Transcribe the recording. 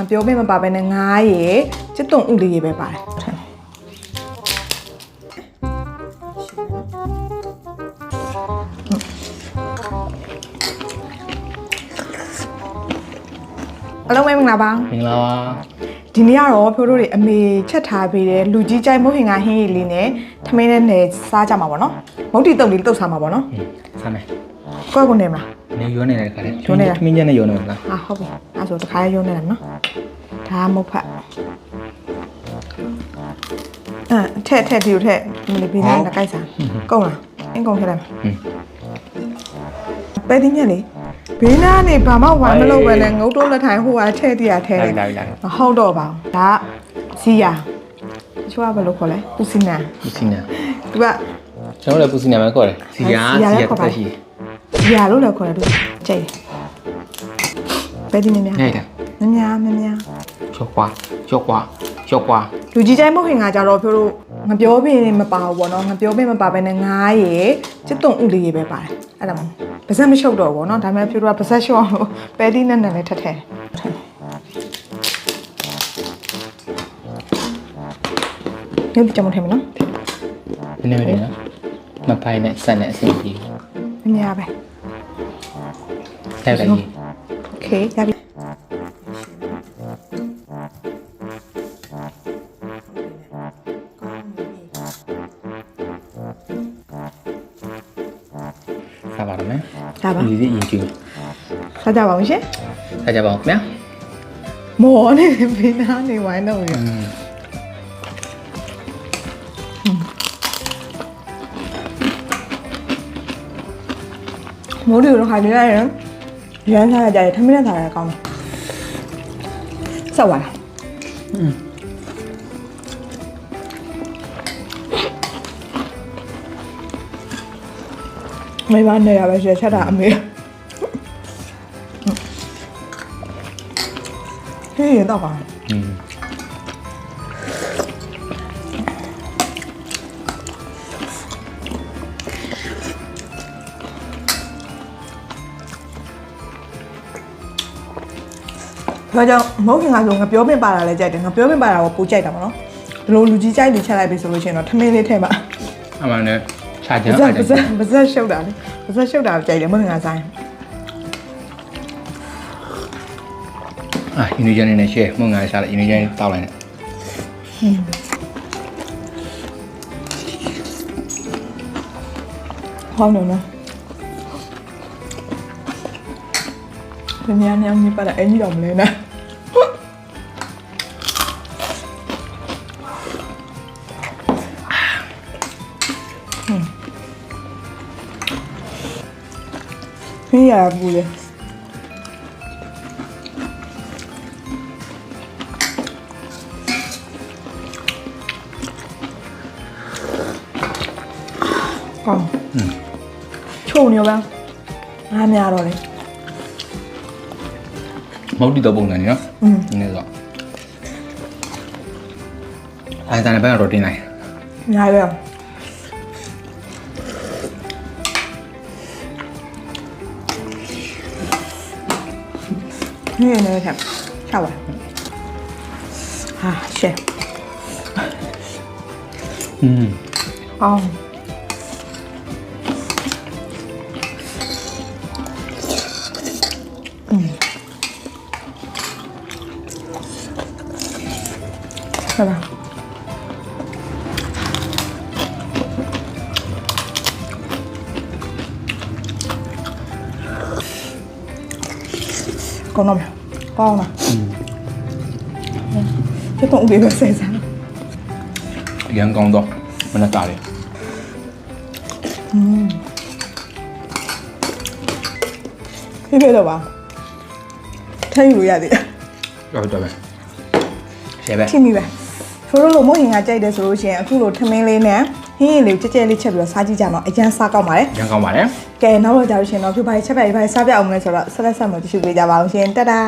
ငါပြောပေးမပါပဲနဲ့ငါးရေချစ်တုံဥလေးရေပဲပါတယ်ထည့်အလုံးဝမင်္ဂလာပါမင်္ဂလာပါဒီနေ့ကတော့ဖိုးတို့တွေအမေချက်ထားပေးတဲ့လူကြီးကြိုက်မုတ်ဟင်ကဟင်းရည်လေးနဲ့ထမင်းနဲ့နယ်စားကြမှာပေါ့နော်မုတ်တီတုပ်လေးတုပ်စားမှာပေါ့နော်ဟင်းစားမယ်ကိုယ့်ကိုယ်နေမလားနေရောနေတဲ့ခါလေးရောနေတာမင်းချက်နဲ့ရောနေမလားဟာဟုတ်ပြီအဲ့ဆိုတခါရုံးနေတယ်နော် ဒါမုတ်ဖတ်အဲ့ထက်ထက်ဒီကိုထက်မလီပေးနေတာကြိုက်စားကုန်လားအင်းကုန်ထက်လိုက်ဟင်းပဲတင်းညက်လေဘေးနားနေဘာမှဝိုင်းမလုပ်ပဲနဲ့ငုတ်တုံးလက်ထိုင်ဟိုကထည့်တရထည့်လိုက်လိုက်လိုက်မဟုတ်တော့ပါဘူးဒါကစီယာချိုးကဘယ်လိုခေါ်လဲပူစီနန်ပူစီနာသူကကျွန်တော်လည်းပူစီနာမှာခေါ်တယ်စီယာစီယာစီလည်းယာခေါ်ပါတက်ရှိစီယာလို့လည်းခေါ်တယ်သူကြိတ်ပဲတင်းများများနေတယ် များများများများ ချောကွာချောကွာချောကွာ လူကြီးတိုင်းမဟုတ်ခင်ကကြတော့ပြောလို့ငပြောပြင်းမပါဘူးပေါ့နော်ငပြောပြင်းမပါဘဲနဲ့ငားရေချစ်တုံဥလေးရေပဲပါတယ်အဲ့ဒါမှပါဇက်မရှုပ်တော့ဘူးပေါ့နော်ဒါပေမဲ့ပြောတော့ပါဇက်ရှုပ်အောင်လို့ပဲတီးနဲ့နဲ့လည်းထက်ထဲထည့်ညပြချမထည့်မနော် နည်းနည်းလေးနော်မဖိုင်နဲ့ဆက်နဲ့အဆင်ပြေ များပဲ တိုက်လိုက်ကြီး โอเคရပြီ စားပါတော့မယ်ဒါပါဒီဒီရင်ကျူစားကြပါဦးရှင်စားကြပါဦးခင်ဗျာမော်နေဘေးနားနေဝိုင်းတော့ရอืมမိုးတွေတော့ခါနေလိုက်ရင်ရမ်းစားရ မိမနေတာပဲရှယ်ချက်တာအမေဒီရင်တော့ပါอืมဒါကြောင့်မုတ်ခင်ကဆိုငါပြောပင်ပါတာလဲကြိုက်တယ်ငါပြောပင်ပါတာကိုပိုကြိုက်တာမနော်ဒီလိုလူကြီးကြိုက်လူချက်လိုက်ပြီဆိုလို့ရှိရင်တော့ထမင်းလေးထဲမှာအမှန်နဲ့ ခြာချပါမ်းဇက်အားတပါယ်ဇက်ပါဇက်ရှုပ်တာလေပါဇက်ရှုပ်တာကိုကြိုက်တယ်မဟုတ်ခင်ကဆိုင်အာယူနီဂျန်နဲ့ share မုံငါရှာလိုက်ယူနီဂျန်တောက်လိုက်နဲ့ဟောင်းနေနော်ဒီညညညပါတာအင်းကြီးတော့မလဲနဲ့ဟင်းရဘူးလေဟောချုံနေပါအားများတော့လေမဟုတ်တိတော့ပုံစံနေနော်อืมနည်းဆိုအဲဒါနဲ့ဘယ်တော့တင်လိုက်ညာပဲ 嗯，那个菜，下碗。啊，是。嗯。哦。嗯。下吧。 ကောင်းတော့မလားကောင်းလားကျတော့ဦးလေးပဲဆဲစားအရန်ကောင်းတော့မနက်တားလေပြပြတော့ပါထိုင်ယူလို့ရသေးတယ်တော့တော့ပဲရှယ်ပဲထိမိပဲဆိုတော့လို့မဟုတ်ရင်ကကြိုက်တယ်ဆိုလို့ရှိရင်အခုလိုထမင်းလေးနဲ့ ဟင်းရည်လေးကြက်ကြက်လေးချက်ပြီးတော့စားကြည့်ကြမှာအကျန်းစားကောက်ပါတယ်ရန်ကောင်းပါတယ်ကဲနောက်တော့ကြာလို့ရှိရင်တော့ဖြူပါချက်ပါရေးပါစားပြအောင်မလဲဆိုတော့ဆက်လက်ဆက်မတ िश ူပေးကြပါအောင်ရှင်တဒါ